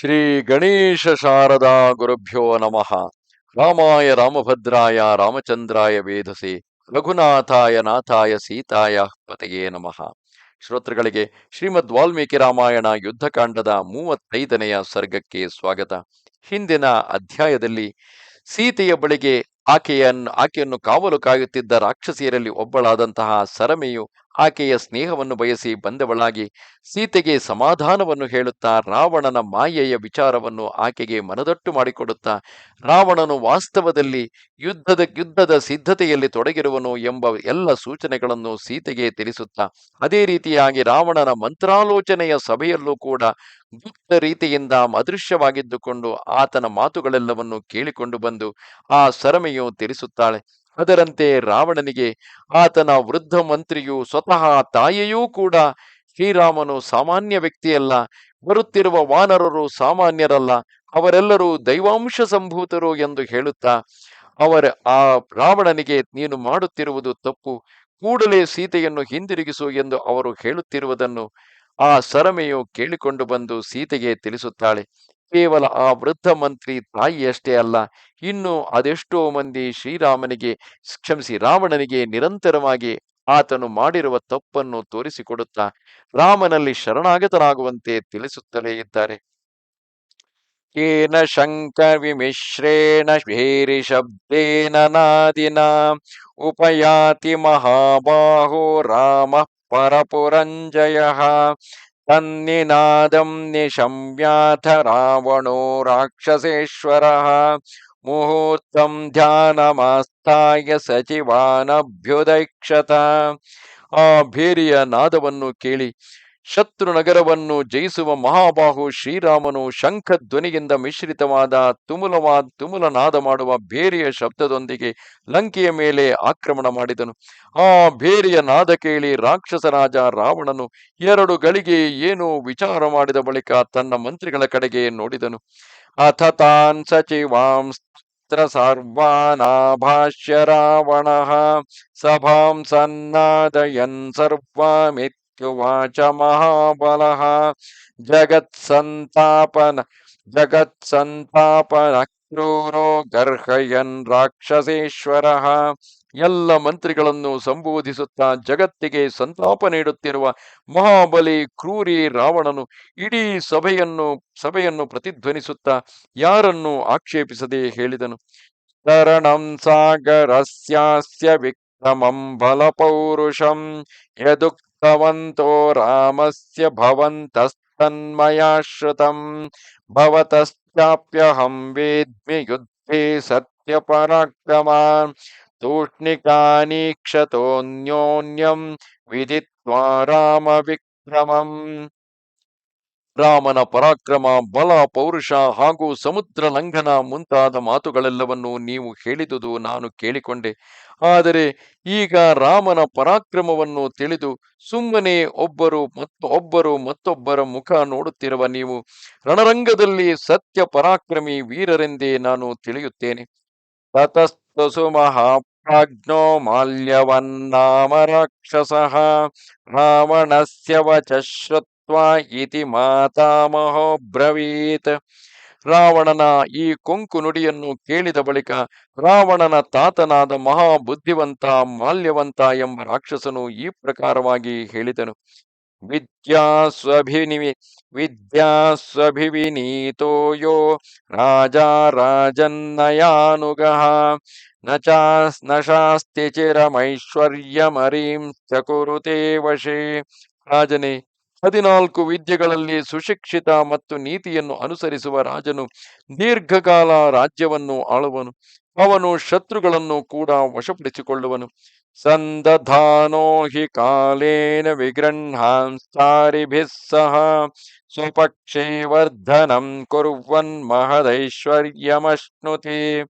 ಶ್ರೀ ಗಣೇಶ ಶಾರದಾ ಗುರುಭ್ಯೋ ನಮಃ. ರಾಮಾಯ ರಾಮಭದ್ರಾಯ ರಾಮಚಂದ್ರಾಯ ವೇಧಸೆ ರಘುನಾಥಾಯ ನಾಥಾಯ ಸೀತಾಯ ಪತೆಯೇ ನಮಃ. ಶ್ರೋತೃಗಳಿಗೆ ಶ್ರೀಮದ್ ವಾಲ್ಮೀಕಿ ರಾಮಾಯಣ ಯುದ್ಧಕಾಂಡದ ಮೂವತ್ತೈದನೆಯ ಸರ್ಗಕ್ಕೆ ಸ್ವಾಗತ. ಹಿಂದಿನ ಅಧ್ಯಾಯದಲ್ಲಿ ಸೀತೆಯ ಬಳಿಗೆ ಆಕೆಯನ್ನು ಆಕೆಯನ್ನು ಕಾವಲು ಕಾಯುತ್ತಿದ್ದ ರಾಕ್ಷಸಿಯರಲ್ಲಿ ಒಬ್ಬಳಾದಂತಹ ಸರಮೆಯು ಆಕೆಯ ಸ್ನೇಹವನ್ನು ಬಯಸಿ ಬಂದವಳಾಗಿ ಸೀತೆಗೆ ಸಮಾಧಾನವನ್ನು ಹೇಳುತ್ತಾ ರಾವಣನ ಮಾಯೆಯ ವಿಚಾರವನ್ನು ಆಕೆಗೆ ಮನದಟ್ಟು ಮಾಡಿಕೊಡುತ್ತಾ ರಾವಣನು ವಾಸ್ತವದಲ್ಲಿ ಯುದ್ಧದ ಯುದ್ಧದ ಸಿದ್ಧತೆಯಲ್ಲಿ ತೊಡಗಿರುವನು ಎಂಬ ಎಲ್ಲ ಸೂಚನೆಗಳನ್ನು ಸೀತೆಗೆ ತಿಳಿಸುತ್ತಾ ಅದೇ ರೀತಿಯಾಗಿ ರಾವಣನ ಮಂತ್ರಾಲೋಚನೆಯ ಸಭೆಯಲ್ಲೂ ಕೂಡ ಗುಪ್ತ ರೀತಿಯಿಂದ ಅದೃಶ್ಯವಾಗಿದ್ದುಕೊಂಡು ಆತನ ಮಾತುಗಳೆಲ್ಲವನ್ನು ಕೇಳಿಕೊಂಡು ಬಂದು ಆ ಸರಮೆಯು ತಿಳಿಸುತ್ತಾಳೆ. ಅದರಂತೆ ರಾವಣನಿಗೆ ಆತನ ವೃದ್ಧ ಮಂತ್ರಿಯು ಸ್ವತಃ ತಾಯಿಯೂ ಕೂಡ ಶ್ರೀರಾಮನು ಸಾಮಾನ್ಯ ವ್ಯಕ್ತಿಯಲ್ಲ, ಬರುತ್ತಿರುವ ವಾನರರು ಸಾಮಾನ್ಯರಲ್ಲ, ಅವರೆಲ್ಲರೂ ದೈವಾಂಶ ಸಂಭೂತರು ಎಂದು ಹೇಳುತ್ತಾ, ಅವರ ಆ ರಾವಣನಿಗೆ ನೀನು ಮಾಡುತ್ತಿರುವುದು ತಪ್ಪು, ಕೂಡಲೇ ಸೀತೆಯನ್ನು ಹಿಂದಿರುಗಿಸು ಎಂದು ಅವರು ಹೇಳುತ್ತಿರುವುದನ್ನು ಆ ಸರಮೆಯು ಕೇಳಿಕೊಂಡು ಬಂದು ಸೀತೆಗೆ ತಿಳಿಸುತ್ತಾಳೆ, ಕೇವಲ ಆ ವೃದ್ಧ ಮಂತ್ರಿ ತಾಯಿಯಷ್ಟೇ ಅಲ್ಲ, ಇನ್ನು ಅದೆಷ್ಟೋ ಮಂದಿ ಶ್ರೀರಾಮನಿಗೆ, ಕ್ಷಮಿಸಿ ರಾವಣನಿಗೆ ನಿರಂತರವಾಗಿ ಆತನು ಮಾಡಿರುವ ತಪ್ಪನ್ನು ತೋರಿಸಿಕೊಡುತ್ತಾ ರಾಮನಲ್ಲಿ ಶರಣಾಗತರಾಗುವಂತೆ ತಿಳಿಸುತ್ತಲೇ ಇದ್ದಾರೆ. ಕೇನ ಶಂಕ ವಿಮಿಶ್ರೇಣ ಭೇರಿ ಶಬ್ದೇನ ನಾದಿನ, ಉಪಯಾತಿ ಮಹಾಬಾಹೋ ರಾಮ ಪರಪುರಂಜಯ ತನ್ನಿನಾದಂ ನಿಶಮ್ಯಾಥ ರಾವಣೋ ರಾಕ್ಷಸೇಶ್ವರಃ ಮುಹೂರ್ತಂ ಧ್ಯಾನಮಾಸ್ತಾಯ ಸಚಿವಾನಭ್ಯುದೈಕ್ಷತ ಆ ಭೇರಿಯ ನಾದವನ್ನು ಕೇಳಿ ಶತ್ರು ನಗರವನ್ನು ಜಯಿಸುವ ಮಹಾಬಾಹು ಶ್ರೀರಾಮನು ಶಂಖ ಧ್ವನಿಯಿಂದ ಮಿಶ್ರಿತವಾದ ತುಮುಲವಾದ ತುಮುಲನಾದ ಮಾಡುವ ಬೇರೆಯ ಶಬ್ದದೊಂದಿಗೆ ಲಂಕೆಯ ಮೇಲೆ ಆಕ್ರಮಣ ಮಾಡಿದನು. ಆ ಬೇರೆಯ ನಾದ ಕೇಳಿ ರಾಕ್ಷಸರಾಜ ರಾವಣನು ಎರಡು ಗಳಿಗೆ ಏನು ವಿಚಾರ ಮಾಡಿದ ಬಳಿಕ ತನ್ನ ಮಂತ್ರಿಗಳ ಕಡೆಗೆ ನೋಡಿದನು. ಅಥ ತಾನ್ ಸಚಿವಾಂಸ್ತ್ರ ಸರ್ವಾನಾಭಾಷ್ಯ ರಾವಣ ಸಭಾಂ ಸನ್ನಾದಯನ್ ಸರ್ವಾಮಿತ್ಯುವಾಚ ಮಹಾಬಲಃ ಜಗತ್ಸಂತಾಪನ ಜಗತ್ಸಂತಾಪನ ಕ್ರೂರೋ ಗರ್ಹಯನ್ ರಾಕ್ಷಸೇಶ್ವರ ಎಲ್ಲ ಮಂತ್ರಿಗಳನ್ನು ಸಂಬೋಧಿಸುತ್ತಾ ಜಗತ್ತಿಗೆ ಸಂತಾಪ ನೀಡುತ್ತಿರುವ ಮಹಾಬಲಿ ಕ್ರೂರಿ ರಾವಣನು ಇಡೀ ಸಭೆಯನ್ನು ಸಭೆಯನ್ನು ಪ್ರತಿಧ್ವನಿಸುತ್ತಾ ಯಾರನ್ನು ಆಕ್ಷೇಪಿಸದೆ ಹೇಳಿದನು. ಶರಣಂ ಸಾಗರಸ್ಯಾಸ್ಯ समं फलपौरुषं यदुक्तवन्तो रामस्य भवन्तस्तन्मया श्रुतं भवतश्चाप्यहं वेद्मि युद्धे सत्यपराक्रमान्। तूष्णिकानीक्षतोऽन्योन्यं विदित्वा रामविक्रमम्। ರಾಮನ ಪರಾಕ್ರಮ, ಬಲ, ಪೌರುಷ ಹಾಗೂ ಸಮುದ್ರ ಲಂಘನ ಮುಂತಾದ ಮಾತುಗಳೆಲ್ಲವನ್ನು ನೀವು ಹೇಳಿದುದು ನಾನು ಕೇಳಿಕೊಂಡೆ. ಆದರೆ ಈಗ ರಾಮನ ಪರಾಕ್ರಮವನ್ನು ತಿಳಿದು ಸುಮ್ಮನೆ ಒಬ್ಬರು ಮತ್ತು ಒಬ್ಬರು ಮತ್ತೊಬ್ಬರ ಮುಖ ನೋಡುತ್ತಿರುವ ನೀವು ರಣರಂಗದಲ್ಲಿ ಸತ್ಯ ಪರಾಕ್ರಮಿ ವೀರರೆಂದೇ ನಾನು ತಿಳಿಯುತ್ತೇನೆ. ತತಸ್ತಸು ಮಹಾಪ್ರಾಜ್ಞೋ ಮಾಲ್ಯವನ್ನಾಮ ರಾಕ್ಷಸ ರಾವಣಸ್ಯ ವಚ ಶ್ರುತ್ವಾ ಇತಿ ಮಾತಾಮಹೋ ಬ್ರವೀತ್ ರಾವಣನ ಈ ಕೊಂಕು ನುಡಿಯನ್ನು ಕೇಳಿದ ಬಳಿಕ ರಾವಣನ ತಾತನಾದ ಮಹಾ ಬುದ್ಧಿವಂತ ಮಾಲ್ಯವಂತ ಎಂಬ ರಾಕ್ಷಸನು ಈ ಪ್ರಕಾರವಾಗಿ ಹೇಳಿದನು. ವಿದ್ಯಾ ಸ್ವಭಿನಿ ವಿದ್ಯಾ ಸ್ವಭಿವಿನೀತೋ ಯೋ ರಾಜಾ ರಾಜನ್ನಯಾನುಗಃ ನ ನ ಶಾಸ್ತಿ ಚಿರಮೈಶ್ವರ್ಯಮರೀಂ ವಶೇ। ರಾಜನೇ ಹದಿನಾಲ್ಕು ವಿದ್ಯೆಗಳಲ್ಲಿ ಸುಶಿಕ್ಷಿತ ಮತ್ತು ನೀತಿಯನ್ನು ಅನುಸರಿಸುವ ರಾಜನು ದೀರ್ಘಕಾಲ ರಾಜ್ಯವನ್ನು ಆಳುವನು. ಅವನು ಶತ್ರುಗಳನ್ನು ಕೂಡ ವಶಪಡಿಸಿಕೊಳ್ಳುವನು. ಸಂದಧಾನೋ ಹಿ ಕಾಲೇನ ಸಹ ಸ್ವಪಕ್ಷೇ ವರ್ಧನಂ ಕುರುವನ್ ಮಹದೈಶ್ವರ್ಯಮಶ್ನುತಿ.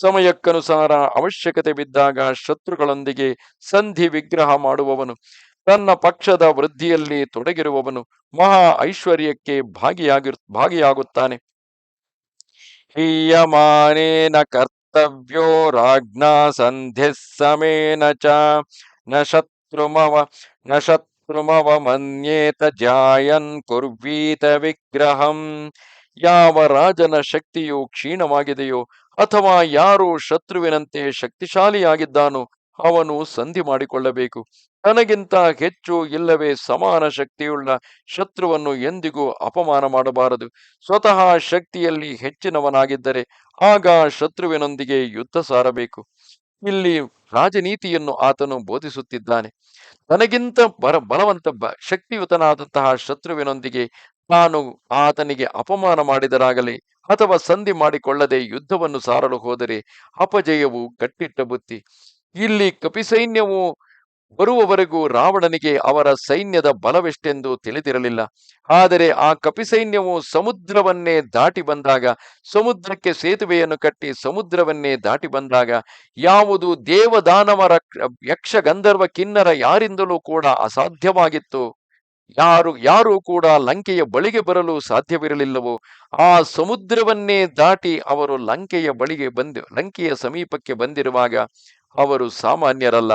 ಸಮಯಕ್ಕನುಸಾರ ಅವಶ್ಯಕತೆ ಬಿದ್ದಾಗ ಶತ್ರುಗಳೊಂದಿಗೆ ಸಂಧಿ ವಿಗ್ರಹ ಮಾಡುವವನು. ತನ್ನ ಪಕ್ಷದ ವೃದ್ಧಿಯಲ್ಲಿ ತೊಡಗಿರುವವನು ಮಹಾ ಐಶ್ವರ್ಯಕ್ಕೆ ಭಾಗಿಯಾಗಿ ಭಾಗಿಯಾಗುತ್ತಾನೆ. ಹೀಯಮಾನೇನ ಕರ್ತವ್ಯೋ ರಾಜ್ಞಾ ಸಂಧಿ ಸಮೇನ ಚ ನ ಶತ್ರುಮವ ನ ಶತ್ರುಮವ ಮನ್ಯೇತ ಜಾಯನ್ ಕುರ್ವೀತ ವಿಗ್ರಹಂ. ಯಾವ ರಾಜನ ಶಕ್ತಿಯು ಕ್ಷೀಣವಾಗಿದೆಯೋ ಅಥವಾ ಯಾರು ಶತ್ರುವಿನಂತೆ ಶಕ್ತಿಶಾಲಿಯಾಗಿದ್ದಾನೋ ಅವನು ಸಂಧಿ ಮಾಡಿಕೊಳ್ಳಬೇಕು. ತನಗಿಂತ ಹೆಚ್ಚು ಇಲ್ಲವೇ ಸಮಾನ ಶಕ್ತಿಯುಳ್ಳ ಶತ್ರುವನ್ನು ಎಂದಿಗೂ ಅಪಮಾನ ಮಾಡಬಾರದು. ಸ್ವತಃ ಶಕ್ತಿಯಲ್ಲಿ ಹೆಚ್ಚಿನವನಾಗಿದ್ದರೆ ಆಗ ಶತ್ರುವಿನೊಂದಿಗೆ ಯುದ್ಧ ಸಾರಬೇಕು. ಇಲ್ಲಿ ರಾಜನೀತಿಯನ್ನು ಆತನು ಬೋಧಿಸುತ್ತಿದ್ದಾನೆ. ತನಗಿಂತ ಬರ, ಬಲವಂತ ಶಕ್ತಿಯುತನಾದಂತಹ ಶತ್ರುವಿನೊಂದಿಗೆ ತಾನು ಆತನಿಗೆ ಅಪಮಾನ ಮಾಡಿದರಾಗಲಿ ಅಥವಾ ಸಂಧಿ ಮಾಡಿಕೊಳ್ಳದೆ ಯುದ್ಧವನ್ನು ಸಾರಲು ಹೋದರೆ ಅಪಜಯವು ಕಟ್ಟಿಟ್ಟ ಬುತ್ತಿ. ಇಲ್ಲಿ ಕಪಿಸೈನ್ಯವು ಬರುವವರೆಗೂ ರಾವಣನಿಗೆ ಅವರ ಸೈನ್ಯದ ಬಲವೆಷ್ಟೆಂದು ತಿಳಿದಿರಲಿಲ್ಲ. ಆದರೆ ಆ ಕಪಿಸೈನ್ಯವು ಸಮುದ್ರವನ್ನೇ ದಾಟಿ ಬಂದಾಗ, ಸಮುದ್ರಕ್ಕೆ ಸೇತುವೆಯನ್ನು ಕಟ್ಟಿ ಸಮುದ್ರವನ್ನೇ ದಾಟಿ ಬಂದಾಗ, ಯಾವುದು ದೇವದಾನವರ ಯಕ್ಷ ಗಂಧರ್ವ ಕಿನ್ನರ ಯಾರಿಂದಲೂ ಕೂಡ ಅಸಾಧ್ಯವಾಗಿತ್ತು. ಯಾರು ಯಾರು ಕೂಡ ಲಂಕೆಯ ಬಳಿಗೆ ಬರಲು ಸಾಧ್ಯವಿರಲಿಲ್ಲವೋ. ಆ ಸಮುದ್ರವನ್ನೇ ದಾಟಿ ಅವರು ಲಂಕೆಯ ಬಳಿಗೆ ಬಂದು, ಲಂಕೆಯ ಸಮೀಪಕ್ಕೆ ಬಂದಿರುವಾಗ ಅವರು ಸಾಮಾನ್ಯರಲ್ಲ.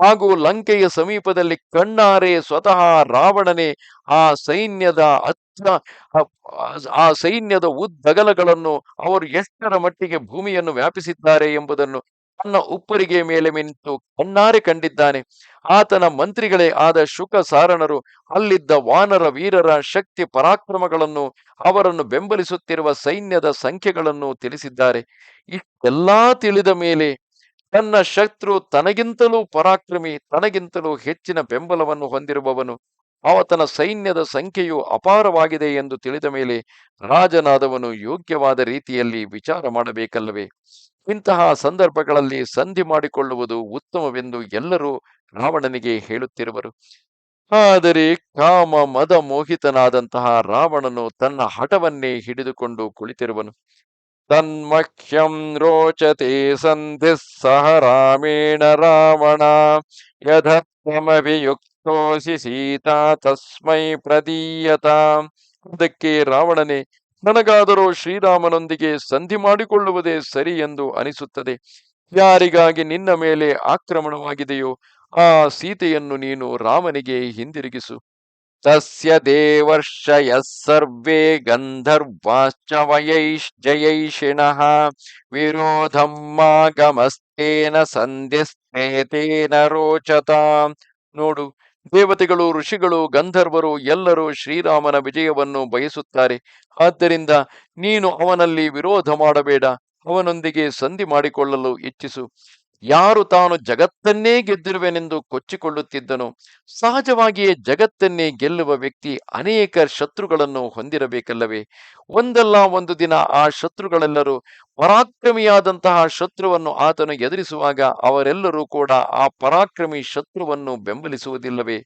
ಹಾಗೂ ಲಂಕೆಯ ಸಮೀಪದಲ್ಲಿ ಕಣ್ಣಾರೆ ಸ್ವತಃ ರಾವಣನೇ ಆ ಸೈನ್ಯದ ಆ ಸೈನ್ಯದ ಉದ್ದಗಲಗಳನ್ನು ಅವರು ಎಷ್ಟರ ಮಟ್ಟಿಗೆ ಭೂಮಿಯನ್ನು ವ್ಯಾಪಿಸಿದ್ದಾರೆ ಎಂಬುದನ್ನು ತನ್ನ ಉಪ್ಪರಿಗೆ ಮೇಲೆ ನಿಂತು ಕಣ್ಣಾರೆ ಕಂಡಿದ್ದಾನೆ. ಆತನ ಮಂತ್ರಿಗಳೇ ಆದ ಶುಕ ಸಾರಣರು ಅಲ್ಲಿದ್ದ ವಾನರ ವೀರರ ಶಕ್ತಿ ಪರಾಕ್ರಮಗಳನ್ನು ಅವರನ್ನು ಬೆಂಬಲಿಸುತ್ತಿರುವ ಸೈನ್ಯದ ಸಂಖ್ಯೆಗಳನ್ನು ತಿಳಿಸಿದ್ದಾರೆ. ಇಷ್ಟೆಲ್ಲಾ ತಿಳಿದ ಮೇಲೆ ತನ್ನ ಶತ್ರು ತನಗಿಂತಲೂ ಪರಾಕ್ರಮಿ, ತನಗಿಂತಲೂ ಹೆಚ್ಚಿನ ಬೆಂಬಲವನ್ನು ಹೊಂದಿರುವವನು, ಆತನ ಸೈನ್ಯದ ಸಂಖ್ಯೆಯು ಅಪಾರವಾಗಿದೆ ಎಂದು ತಿಳಿದ ಮೇಲೆ ರಾಜನಾದವನು ಯೋಗ್ಯವಾದ ರೀತಿಯಲ್ಲಿ ವಿಚಾರ ಮಾಡಬೇಕಲ್ಲವೇ? ಇಂತಹ ಸಂದರ್ಭಗಳಲ್ಲಿ ಸಂಧಿ ಮಾಡಿಕೊಳ್ಳುವುದು ಉತ್ತಮವೆಂದು ಎಲ್ಲರೂ ರಾವಣನಿಗೆ ಹೇಳುತ್ತಿರುವರು. ಆದರೆ ಕಾಮ ಮದ ಮೋಹಿತನಾದಂತಹ ರಾವಣನು ತನ್ನ ಹಠವನ್ನೇ ಹಿಡಿದುಕೊಂಡು ಕುಳಿತಿರುವನು. ತನ್ಮಖ್ಯಂ ರೋಚತೆ ಸಂಧಿ ಸಹ ರಾಮೇಣ ರಾವಣ ಯಥಮಭಿಯುಕ್ತೋಸಿ ಸೀತಾ ತಸ್ಮೈ ಪ್ರದೀಯತ ಅದಕ್ಕೆ ರಾವಣನೇ, ನನಗಾದರೂ ಶ್ರೀರಾಮನೊಂದಿಗೆ ಸಂಧಿ ಮಾಡಿಕೊಳ್ಳುವುದೇ ಸರಿ ಎಂದು ಅನಿಸುತ್ತದೆ. ಯಾರಿಗಾಗಿ ನಿನ್ನ ಮೇಲೆ ಆಕ್ರಮಣವಾಗಿದೆಯೋ ಆ ಸೀತೆಯನ್ನು ನೀನು ರಾಮನಿಗೆ ಹಿಂದಿರುಗಿಸು. ತಸ್ಯ ದೇವರ್ಷಯ ಸರ್ವೇ ಗಂಧರ್ವಾಶ್ಚ ವಯೈಶ್ಜಯೈಷಿಣಃ ವಿರೋಧಂ ಮಾಗಮಸ್ತೇನ ಸಂಧಿಸ್ತೇತೇನ ರೋಚತ ನೋಡು ದೇವತೆಗಳು ಋಷಿಗಳು, ಗಂಧರ್ವರು ಎಲ್ಲರೂ ಶ್ರೀರಾಮನ ವಿಜಯವನ್ನು ಬಯಸುತ್ತಾರೆ. ಆದ್ದರಿಂದ ನೀನು ಅವನಲ್ಲಿ ವಿರೋಧ ಮಾಡಬೇಡ. ಅವನೊಂದಿಗೆ ಸಂಧಿ ಮಾಡಿಕೊಳ್ಳಲು ಇಚ್ಛಿಸು. ಯಾರು ತಾನು ಜಗತ್ತನ್ನೇ ಗೆದ್ದಿರುವೆನೆಂದು ಕೊಚ್ಚಿಕೊಳ್ಳುತ್ತಿದ್ದನು, ಸಹಜವಾಗಿಯೇ ಜಗತ್ತನ್ನೇ ಗೆಲ್ಲುವ ವ್ಯಕ್ತಿ ಅನೇಕ ಶತ್ರುಗಳನ್ನು ಹೊಂದಿರಬೇಕಲ್ಲವೇ? ಒಂದಲ್ಲ ಒಂದು ದಿನ ಆ ಶತ್ರುಗಳೆಲ್ಲರೂ ಪರಾಕ್ರಮಿಯಾದಂತಹ ಶತ್ರುವನ್ನು ಆತನು ಎದುರಿಸುವಾಗ ಅವರೆಲ್ಲರೂ ಕೂಡ ಆ ಪರಾಕ್ರಮಿ ಶತ್ರುವನ್ನು ಬೆಂಬಲಿಸುವುದಿಲ್ಲವೇ?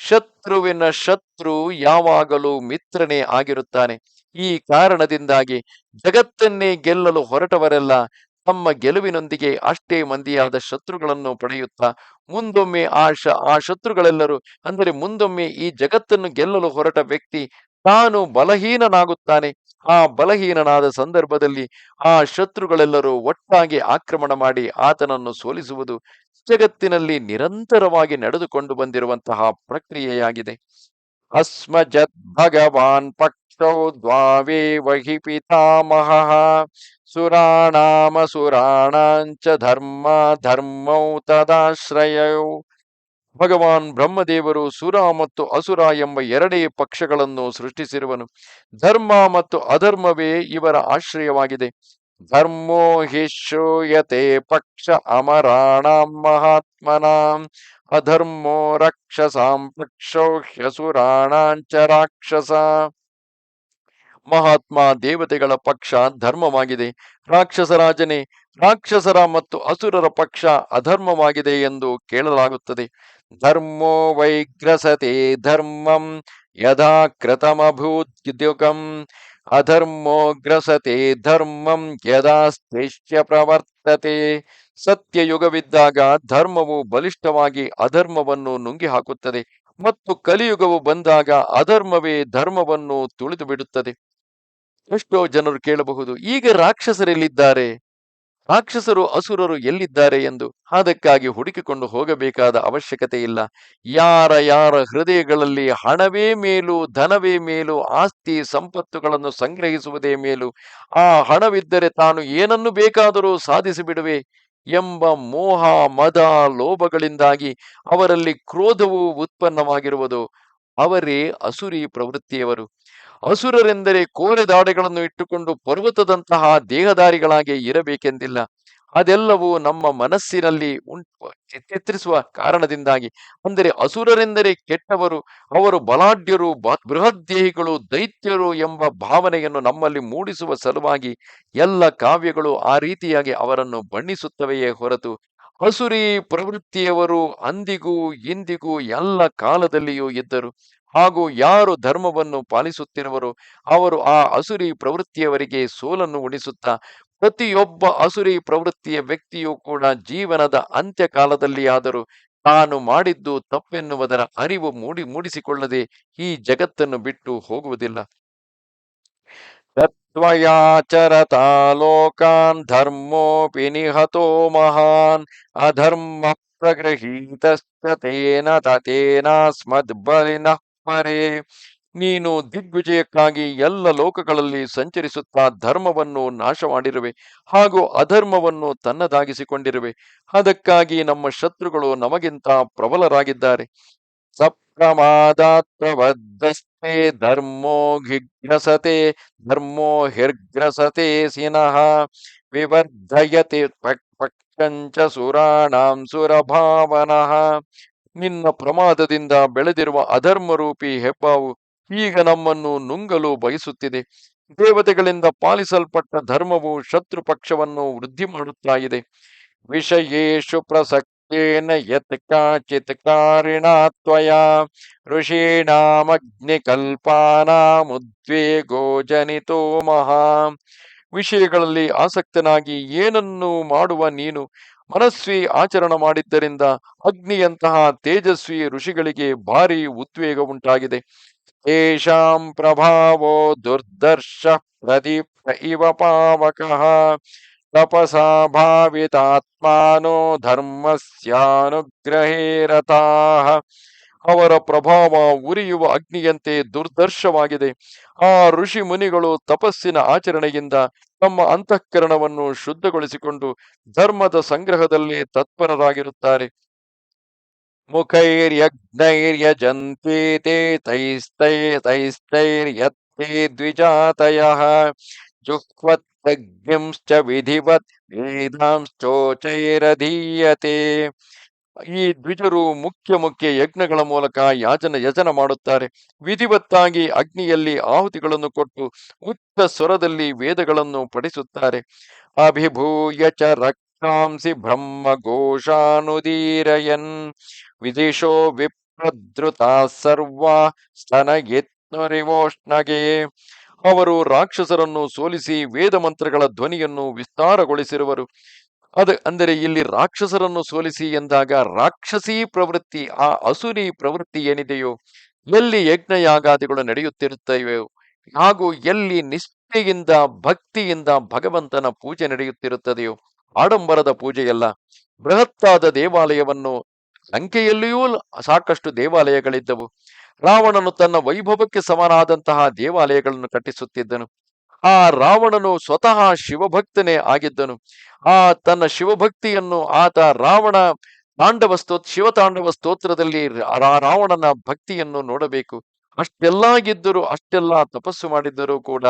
ಶತ್ರುವಿನ ಶತ್ರು ಯಾವಾಗಲೂ ಮಿತ್ರನೇ ಆಗಿರುತ್ತಾನೆ. ಈ ಕಾರಣದಿಂದಾಗಿ ಜಗತ್ತನ್ನೇ ಗೆಲ್ಲಲು ಹೊರಟವರೆಲ್ಲ ತಮ್ಮ ಗೆಲುವಿನೊಂದಿಗೆ ಅಷ್ಟೇ ಮಂದಿಯಾದ ಶತ್ರುಗಳನ್ನು ಪಡೆಯುತ್ತಾ ಮುಂದೊಮ್ಮೆ ಆ ಶ, ಆ ಶತ್ರುಗಳೆಲ್ಲರೂ ಅಂದರೆ ಮುಂದೊಮ್ಮೆ ಈ ಜಗತ್ತನ್ನು ಗೆಲ್ಲಲು ಹೊರಟ ವ್ಯಕ್ತಿ ತಾನು ಬಲಹೀನನಾಗುತ್ತಾನೆ. ಆ ಬಲಹೀನನಾದ ಸಂದರ್ಭದಲ್ಲಿ ಆ ಶತ್ರುಗಳೆಲ್ಲರೂ ಒಟ್ಟಾಗಿ ಆಕ್ರಮಣ ಮಾಡಿ ಆತನನ್ನು ಸೋಲಿಸುವುದು ಜಗತ್ತಿನಲ್ಲಿ ನಿರಂತರವಾಗಿ ನಡೆದುಕೊಂಡು ಬಂದಿರುವಂತಹ ಪ್ರಕ್ರಿಯೆಯಾಗಿದೆ. ಅಸ್ಮಜತ್ ಭಗವಾನ್ ಪಕ್ಷೌ ದ್ವಾವೇ ವಹಿ ಪಿತಾಮಹ ಸುರಾಣಾಮಸುರಾಣಾಂಚ ಧರ್ಮ ಧರ್ಮೌ ತದಾಶ್ರಯೌ ಭಗವಾನ್ ಬ್ರಹ್ಮದೇವರು ಸುರ ಮತ್ತು ಅಸುರ ಎಂಬ ಎರಡೇ ಪಕ್ಷಗಳನ್ನು ಸೃಷ್ಟಿಸಿರುವನು। ಧರ್ಮ ಮತ್ತು ಅಧರ್ಮವೇ ಇವರ ಆಶ್ರಯವಾಗಿದೆ। ಧರ್ಮೋ ಶ್ರೂಯತೆ ಪಕ್ಷ ಅಮರಾಣಾಂ ಮಹಾತ್ಮನಾಂ। ಅಧರ್ಮೋ ರಕ್ಷಸಾಂ ಪಕ್ಷೋ ಹ್ಯಸುರಾಣಾಂಚ ರಾಕ್ಷಸ ಮಹಾತ್ಮ ದೇವತೆಗಳ ಪಕ್ಷ ಧರ್ಮವಾಗಿದೆ. ರಾಕ್ಷಸರಾಜನೇ ರಾಕ್ಷಸರ ಮತ್ತು ಅಸುರರ ಪಕ್ಷ ಅಧರ್ಮವಾಗಿದೆ ಎಂದು ಕೇಳಲಾಗುತ್ತದೆ. ಧರ್ಮೋ ವೈಗ್ರಸತೆ ಧರ್ಮಂ ಯದಾ ಕೃತಮಭೂದ್ಯುಗಂ ಅಧರ್ಮೋ ಗ್ರಸತೆ ಧರ್ಮಂ ಯದಾ ಸ್ಥೇಷ್ಯ ಪ್ರವರ್ತತೆ. ಸತ್ಯಯುಗವಿದ್ದಾಗ ಧರ್ಮವು ಬಲಿಷ್ಠವಾಗಿ ಅಧರ್ಮವನ್ನು ನುಂಗಿ ಹಾಕುತ್ತದೆ ಮತ್ತು ಕಲಿಯುಗವು ಬಂದಾಗ ಅಧರ್ಮವೇ ಧರ್ಮವನ್ನು ತುಳಿದು ಬಿಡುತ್ತದೆ ಎಷ್ಟೋ ಜನರು ಕೇಳಬಹುದು, ಈಗ ರಾಕ್ಷಸರೆಲ್ಲಿದ್ದಾರೆ? ರಾಕ್ಷಸರು ಅಸುರರು ಎಲ್ಲಿದ್ದಾರೆ ಎಂದು. ಅದಕ್ಕಾಗಿ ಹುಡುಕಿಕೊಂಡು ಹೋಗಬೇಕಾದ ಅವಶ್ಯಕತೆ ಇಲ್ಲ. ಯಾರ ಯಾರ ಹೃದಯಗಳಲ್ಲಿ ಹಣವೇ ಮೇಲೂ, ಧನವೇ ಮೇಲೂ, ಆಸ್ತಿ, ಸಂಪತ್ತುಗಳನ್ನು ಸಂಗ್ರಹಿಸುವುದೇ ಮೇಲೂ, ಆ ಹಣವಿದ್ದರೆ ತಾನು ಏನನ್ನು ಬೇಕಾದರೂ ಸಾಧಿಸಿಬಿಡುವೆ. ಎಂಬ ಮೋಹ, ಮದ, ಲೋಭಗಳಿಂದಾಗಿ ಅವರಲ್ಲಿ ಕ್ರೋಧವು ಉತ್ಪನ್ನವಾಗಿರುವುದು. ಅವರೇ ಅಸುರಿ ಪ್ರವೃತ್ತಿಯವರು. ಅಸುರರೆಂದರೆ ಕೋರೆದಾಡೆಗಳನ್ನು ಇಟ್ಟುಕೊಂಡು ಪರ್ವತದಂತಹ ದೇಹದಾರಿಗಳಾಗಿ ಇರಬೇಕೆಂದಿಲ್ಲ. ಅದೆಲ್ಲವೂ ನಮ್ಮ ಮನಸ್ಸಿನಲ್ಲಿ ಉಂಟು ಕಾರಣದಿಂದಾಗಿ. ಅಂದರೆ ಅಸುರರೆಂದರೆ ಕೆಟ್ಟವರು, ಅವರು ಬಲಾಢ್ಯರು ಬೃಹದ್ದೇಹಿಗಳು ದೈತ್ಯರು ಎಂಬ ಭಾವನೆಯನ್ನು ನಮ್ಮಲ್ಲಿ ಮೂಡಿಸುವ ಸಲುವಾಗಿ ಎಲ್ಲ ಕಾವ್ಯಗಳು ಆ ರೀತಿಯಾಗಿ ಅವರನ್ನು ಬಣ್ಣಿಸುತ್ತವೆಯೇ ಹೊರತು, ಅಸುರಿ ಪ್ರವೃತ್ತಿಯವರು ಅಂದಿಗೂ ಇಂದಿಗೂ ಎಲ್ಲ ಕಾಲದಲ್ಲಿಯೂ ಇದ್ದರು. ಹಾಗೂ ಯಾರು ಧರ್ಮವನ್ನು ಪಾಲಿಸುತ್ತಿರುವರು, ಅವರು ಆ ಅಸುರಿ ಪ್ರವೃತ್ತಿಯವರಿಗೆ ಸೋಲನ್ನು ಉಣಿಸುತ್ತಾ ಪ್ರತಿಯೊಬ್ಬ ಅಸುರಿ ಪ್ರವೃತ್ತಿಯ ವ್ಯಕ್ತಿಯೂ ಕೂಡ ಜೀವನದ ಅಂತ್ಯಕಾಲದಲ್ಲಿ ಆದರೂ ತಾನು ಮಾಡಿದ್ದು ತಪ್ಪೆನ್ನುವುದರ ಅರಿವು ಮೂಡಿ ಮೂಡಿಸಿಕೊಳ್ಳದೆ ಈ ಜಗತ್ತನ್ನು ಬಿಟ್ಟು ಹೋಗುವುದಿಲ್ಲ. ತತ್ವಯಾಚರತಾ ಲೋಕಾನ್ ಧರ್ಮೋಪಿ ನಿಹತೋ ಮಹಾನ್ ಅಧರ್ಮ ಪ್ರಗೃಹೀತಸ್ತೇನ ತೇನಾಸ್ಮದ್ ಬಲಿನ ಪರೇ ನೀನು ದಿಗ್ವಿಜಯಕ್ಕಾಗಿ ಎಲ್ಲ ಲೋಕಗಳಲ್ಲಿ ಸಂಚರಿಸುತ್ತಾ ಧರ್ಮವನ್ನು ನಾಶ ಮಾಡಿರುವೆ ಹಾಗೂ ಅಧರ್ಮವನ್ನು ತನ್ನದಾಗಿಸಿಕೊಂಡಿರುವೆ. ಅದಕ್ಕಾಗಿ ನಮ್ಮ ಶತ್ರುಗಳು ನಮಗಿಂತ ಪ್ರಬಲರಾಗಿದ್ದಾರೆ. ಸಪ್ರಮಾದಾತ್ರವದ್ದಸ್ತೆ ಧರ್ಮೋ ಘಿಗ್ರಸತೆ, ಧರ್ಮೋ ಹಿರ್ಗ್ರಸತೆ ಸಿನಃ ವಿವರ್ಧಯತೆ ಪಕ್- ಪಕ್ಷಂಚ ಸುರಾಣಾಂ ಸುರಭಾವನಃ. ನಿನ್ನ ಪ್ರಮಾದದಿಂದ ಬೆಳೆದಿರುವ ಅಧರ್ಮರೂಪಿ ಹೆಬ್ಬಾವು ಈಗ ನಮ್ಮನ್ನು ನುಂಗಲು ಬಯಸುತ್ತಿದೆ. ದೇವತೆಗಳಿಂದ ಪಾಲಿಸಲ್ಪಟ್ಟ ಧರ್ಮವು ಶತ್ರು ಪಕ್ಷವನ್ನು ವೃದ್ಧಿ ಮಾಡುತ್ತಾ ಇದೆ. ವಿಷಯೇಷು ಪ್ರಸಕ್ತೇನ ಯತ್ ಕಾಚಿತ್ ಕಾರಿಣಾ ತ್ವಯಾ. ಋಷೀಣಾಮಗ್ನಿಕಲ್ಪಾನಾಮುದ್ವೇಗೋ ಜನಿತೋ ಮಹಾ. ವಿಷಯಗಳಲ್ಲಿ ಆಸಕ್ತನಾಗಿ ಏನನ್ನು ಮಾಡುವ ನೀನು? ಮನಸ್ವಿ ಆಚರಣ ಮಾಡಿದ್ದರಿಂದ ಅಗ್ನಿಯಂತಹ ತೇಜಸ್ವಿ ಋಷಿಗಳಿಗೆ ಭಾರಿ ಉದ್ವೇಗ ಉಂಟಾಗಿದೆ. ತೇಷಾಂ ಪ್ರಭಾವೋ ದುರ್ದರ್ಶ ಪ್ರದೀಪ್ತ ಇವ ಪಾವಕ ತಪಸಾ ಭಾವಿತಾತ್ಮನೋ ಧರ್ಮಸ್ಯಾನುಗ್ರಹೇ ಅವರ ಪ್ರಭಾವ ಉರಿಯುವ ಅಗ್ನಿಯಂತೆ ದುರ್ದರ್ಶವಾಗಿದೆ. ಆ ಋಷಿ ಮುನಿಗಳು ತಪಸ್ಸಿನ ಆಚರಣೆಯಿಂದ ತಮ್ಮ ಅಂತಃಕರಣವನ್ನು ಶುದ್ಧಗೊಳಿಸಿಕೊಂಡು ಧರ್ಮದ ಸಂಗ್ರಹದಲ್ಲಿ ತತ್ಪರರಾಗಿರುತ್ತಾರೆ. ತೈಸ್ತೈ ತೈಸ್ತೈರ್ಯತ್ತೇ ದ್ವಿಜಾತಯಃ ಜುಹ್ವತ್ತಗ್ನಿಂಶ್ಚ ವಿಧಿವತ್ ವೇದಾಂಶ್ಚೋಚೈರಧೀಯತೆ ಈ ದ್ವಿಜರು ಮುಖ್ಯ ಮುಖ್ಯ ಯಜ್ಞಗಳ ಮೂಲಕ ಯಾಜನ ಯಜನ ಮಾಡುತ್ತಾರೆ. ವಿಧಿವತ್ತಾಗಿ ಅಗ್ನಿಯಲ್ಲಿ ಆಹುತಿಗಳನ್ನು ಕೊಟ್ಟು ಉಚ್ಚ ಸ್ವರದಲ್ಲಿ ವೇದಗಳನ್ನು ಪಡಿಸುತ್ತಾರೆ ಅಭಿಭೂಯ ಚ ಬ್ರಹ್ಮ ಘೋಷಾನುದೀರಯನ್ ವಿದಿಶೋ ಸರ್ವ ಸರ್ವಾ ಸ್ತನಯತ್ನರಿವೋಷ್ಣಗೆ ಅವರು ರಾಕ್ಷಸರನ್ನು ಸೋಲಿಸಿ ವೇದ ಮಂತ್ರಗಳ ಧ್ವನಿಯನ್ನು ವಿಸ್ತಾರಗೊಳಿಸಿರುವರು. ಅದ ಅಂದರೆ ಇಲ್ಲಿ ರಾಕ್ಷಸರನ್ನು ಸೋಲಿಸಿ ಎಂದಾಗ ರಾಕ್ಷಸೀ ಪ್ರವೃತ್ತಿ, ಆ ಅಸುರಿ ಪ್ರವೃತ್ತಿ ಏನಿದೆಯೋ, ಎಲ್ಲಿ ಯಜ್ಞಯಾಗಾದಿಗಳು ನಡೆಯುತ್ತಿರುತ್ತವೆಯೋ, ಹಾಗೂ ಎಲ್ಲಿ ನಿಷ್ಠೆಯಿಂದ ಭಕ್ತಿಯಿಂದ ಭಗವಂತನ ಪೂಜೆ ನಡೆಯುತ್ತಿರುತ್ತದೆಯೋ ಆಡಂಬರದ ಪೂಜೆಯಲ್ಲ. ಬೃಹತ್ತಾದ ದೇವಾಲಯವನ್ನು ಲಂಕೆಯಲ್ಲಿಯೂ ಸಾಕಷ್ಟು ದೇವಾಲಯಗಳಿದ್ದವು. ರಾವಣನು ತನ್ನ ವೈಭವಕ್ಕೆ ಸಮನಾದಂತಹ ದೇವಾಲಯಗಳನ್ನು ಕಟ್ಟಿಸುತ್ತಿದ್ದನು. ಆ ರಾವಣನು ಸ್ವತಃ ಶಿವಭಕ್ತನೇ ಆಗಿದ್ದನು. ಆ ತನ್ನ ಶಿವಭಕ್ತಿಯನ್ನು ಆತ ರಾವಣ ತಾಂಡವ ಸ್ತೋತ್ ಶಿವತಾಂಡವ ಸ್ತೋತ್ರದಲ್ಲಿ ರಾ- ರಾವಣನ ಭಕ್ತಿಯನ್ನು ನೋಡಬೇಕು. ಅಷ್ಟೆಲ್ಲ ಇದ್ದರೂ ಅಷ್ಟೆಲ್ಲ ತಪಸ್ಸು ಮಾಡಿದ್ದರೂ ಕೂಡ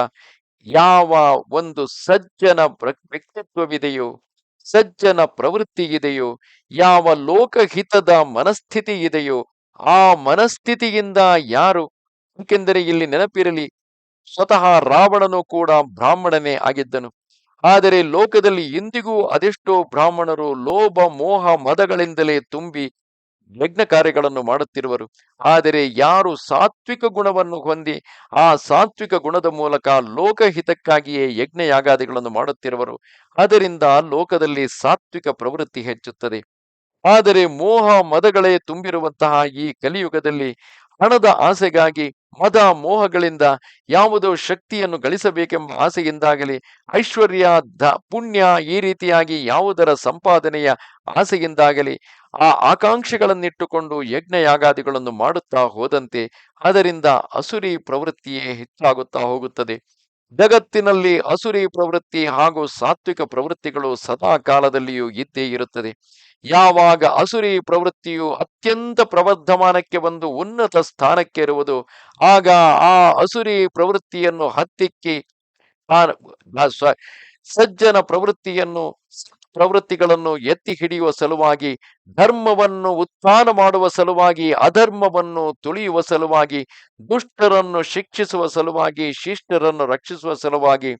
ಯಾವ ಒಂದು ಸಜ್ಜನ ವ್ಯಕ್ತಿತ್ವವಿದೆಯೋ ಸಜ್ಜನ ಪ್ರವೃತ್ತಿ ಇದೆಯೋ ಯಾವ ಲೋಕಹಿತದ ಮನಸ್ಥಿತಿ ಇದೆಯೋ ಆ ಮನಸ್ಥಿತಿಯಿಂದ ಯಾರು? ಏಕೆಂದರೆ ಇಲ್ಲಿ ನೆನಪಿರಲಿ, ಸ್ವತಃ ರಾವಣನು ಕೂಡ ಬ್ರಾಹ್ಮಣನೇ ಆಗಿದ್ದನು. ಆದರೆ ಲೋಕದಲ್ಲಿ ಇಂದಿಗೂ ಅದೆಷ್ಟೋ ಬ್ರಾಹ್ಮಣರು ಲೋಭ, ಮೋಹ, ಮದಗಳಿಂದಲೇ ತುಂಬಿ ಯಜ್ಞ ಕಾರ್ಯಗಳನ್ನು ಮಾಡುತ್ತಿರುವರು. ಆದರೆ ಯಾರು ಸಾತ್ವಿಕ ಗುಣವನ್ನು ಹೊಂದಿ, ಆ ಸಾತ್ವಿಕ ಗುಣದ ಮೂಲಕ ಲೋಕಹಿತಕ್ಕಾಗಿಯೇ ಯಜ್ಞ ಯಾಗಾದಿಗಳನ್ನು ಮಾಡುತ್ತಿರುವರು. ಅದರಿಂದ ಲೋಕದಲ್ಲಿ ಸಾತ್ವಿಕ ಪ್ರವೃತ್ತಿ ಹೆಚ್ಚುತ್ತದೆ. ಆದರೆ ಮೋಹ ಮದಗಳೇ ತುಂಬಿರುವಂತಹ ಈ ಕಲಿಯುಗದಲ್ಲಿ ಹಣದ ಆಸೆಗಾಗಿ ಮದ ಮೋಹಗಳಿಂದ ಯಾವುದೋ ಶಕ್ತಿಯನ್ನು ಗಳಿಸಬೇಕೆಂಬ ಆಸೆಯಿಂದಾಗಲಿ, ಐಶ್ವರ್ಯ ಪುಣ್ಯ ಈ ರೀತಿಯಾಗಿ ಯಾವುದರ ಸಂಪಾದನೆಯ ಆಸೆಯಿಂದಾಗಲಿ ಆ ಆಕಾಂಕ್ಷೆಗಳನ್ನಿಟ್ಟುಕೊಂಡು ಯಜ್ಞ ಯಾಗಾದಿಗಳನ್ನು ಮಾಡುತ್ತಾ ಹೋದಂತೆ ಅದರಿಂದ ಅಸುರಿ ಪ್ರವೃತ್ತಿಯೇ ಹೆಚ್ಚಾಗುತ್ತಾ ಹೋಗುತ್ತದೆ. ಜಗತ್ತಿನಲ್ಲಿ ಅಸುರಿ ಪ್ರವೃತ್ತಿ ಹಾಗೂ ಸಾತ್ವಿಕ ಪ್ರವೃತ್ತಿಗಳು ಸದಾ ಕಾಲದಲ್ಲಿಯೂ ಇದ್ದೇ ಇರುತ್ತದೆ. ಯಾವಾಗ ಅಸುರಿ ಪ್ರವೃತ್ತಿಯು ಅತ್ಯಂತ ಪ್ರವರ್ಧಮಾನಕ್ಕೆ ಬಂದು ಉನ್ನತ ಸ್ಥಾನಕ್ಕೆ ಇರುವುದು ಆಗ ಆ ಅಸುರಿ ಪ್ರವೃತ್ತಿಯನ್ನು ಹತ್ತಿಕ್ಕಿ ಸಜ್ಜನ ಪ್ರವೃತ್ತಿಯನ್ನು ಪ್ರವೃತ್ತಿಗಳನ್ನು ಎತ್ತಿ ಹಿಡಿಯುವ ಸಲುವಾಗಿ, ಧರ್ಮವನ್ನು ಉತ್ಥಾನ ಮಾಡುವ ಸಲುವಾಗಿ, ಅಧರ್ಮವನ್ನು ತುಳಿಯುವ ಸಲುವಾಗಿ, ದುಷ್ಟರನ್ನು ಶಿಕ್ಷಿಸುವ ಸಲುವಾಗಿ, ಶಿಷ್ಟರನ್ನು ರಕ್ಷಿಸುವ ಸಲುವಾಗಿ